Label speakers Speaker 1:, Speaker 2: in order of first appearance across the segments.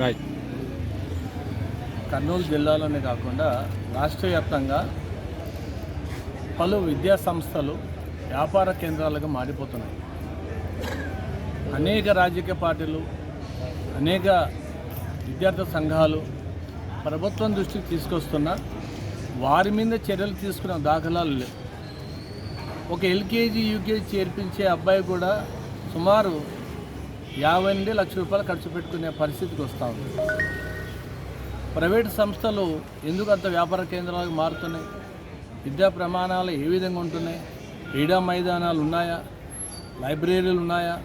Speaker 1: Right
Speaker 2: Kurnool జిల్లాలోనే కాకుండా రాష్ట్ర వ్యాప్తంగా పలు విద్యా సంస్థలు వ్యాపార కేంద్రాలుగా మారిపోతున్నాయి. అనేక రాజకీయ పార్టీలు అనేక విద్యార్థి సంఘాలు ప్రభుత్వం దృష్టికి తీసుకొస్తున్న వారి మీద చర్యలు తీసుకున్న దాఖలాలు లేవు. ఒక ఎల్కేజీ యూకేజీ చేర్పించే అబ్బాయి కూడా సుమారు యాభై నుండి లక్ష రూపాయలు ఖర్చు పెట్టుకునే పరిస్థితికి వస్తూ ఉంది. ప్రైవేట్ సంస్థలు ఎందుకు అంత వ్యాపార కేంద్రాలకు మారుతున్నాయి? విద్యా ప్రమాణాలు ఏ విధంగా ఉంటున్నాయి? క్రీడా మైదానాలు ఉన్నాయా? లైబ్రరీలు ఉన్నాయా?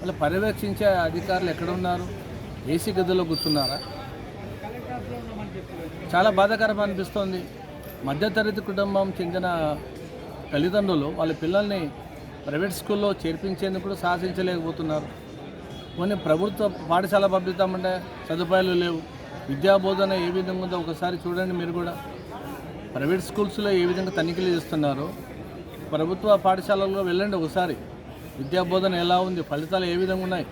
Speaker 2: మళ్ళీ పర్యవేక్షించే అధికారులు ఎక్కడ ఉన్నారు? ఏసీ గదిలో కూర్చున్నారా? చాలా బాధాకరం అనిపిస్తోంది. మధ్యతరగతి కుటుంబం చెందిన తల్లిదండ్రులు వాళ్ళ పిల్లల్ని ప్రైవేట్ స్కూల్లో చేర్పించేందుకు కూడా సాధించలేకపోతున్నారు. కొన్ని ప్రభుత్వ పాఠశాల పంపిస్తామంటే సదుపాయాలు లేవు. విద్యా బోధన ఏ విధంగా ఉందో ఒకసారి చూడండి మీరు కూడా. ప్రైవేట్ స్కూల్స్లో ఏ విధంగా తనిఖీలు చేస్తున్నారో ప్రభుత్వ పాఠశాలల్లో వెళ్ళండి ఒకసారి. విద్యా బోధన ఎలా ఉంది? ఫలితాలు ఏ విధంగా ఉన్నాయి?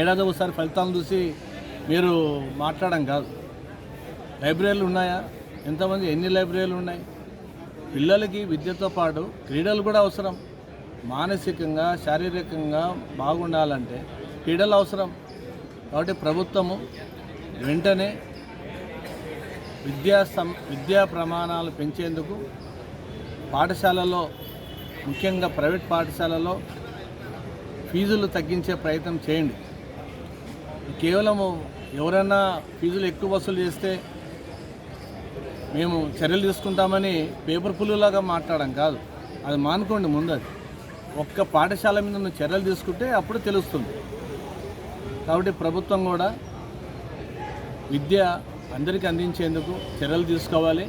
Speaker 2: ఏడాది ఒకసారి ఫలితాలను చూసి మీరు మాట్లాడడం కాదు. లైబ్రరీలు ఉన్నాయా? ఎంతమంది ఎన్ని లైబ్రరీలు ఉన్నాయి? పిల్లలకి విద్యతో పాటు క్రీడలు కూడా అవసరం. మానసికంగా శారీరకంగా బాగుండాలంటే క్రీడలు అవసరం. కాబట్టి ప్రభుత్వము వెంటనే విద్యా సం విద్యా ప్రమాణాలు పెంచేందుకు పాఠశాలలో ముఖ్యంగా ప్రైవేట్ పాఠశాలలో ఫీజులు తగ్గించే ప్రయత్నం చేయండి. కేవలము ఎవరైనా ఫీజులు ఎక్కువ వసూలు చేస్తే మేము చర్యలు తీసుకుంటామని పేపర్ పుల్లులాగా మాట్లాడడం కాదు. అది మానుకోండి ముందు అది ఒక్క పాఠశాల మీద ఉన్న చర్యలు తీసుకుంటే అప్పుడు తెలుస్తుంది. కాబట్టి ప్రభుత్వం కూడా విద్య అందరికీ అందించేందుకు చర్యలు తీసుకోవాలి.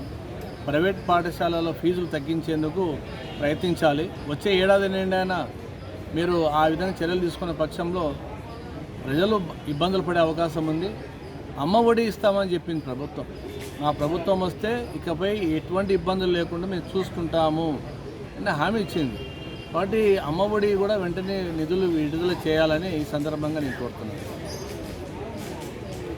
Speaker 2: ప్రైవేట్ పాఠశాలలో ఫీజులు తగ్గించేందుకు ప్రయత్నించాలి. వచ్చే ఏడాది నిండైనా మీరు ఆ విధంగా చర్యలు తీసుకున్న పక్షంలో ప్రజలు ఇబ్బందులు పడే అవకాశం ఉంది. అమ్మ ఒడి ఇస్తామని చెప్పింది ప్రభుత్వం. మా ప్రభుత్వం వస్తే ఇకపై ఎటువంటి ఇబ్బందులు లేకుండా మేము చూసుకుంటాము అని హామీ ఇచ్చింది. వాటి అమ్మ ఒడి కూడా వెంటనే నిధులు విడుదల చేయాలని ఈ సందర్భంగా నేను కోరుతున్నాను.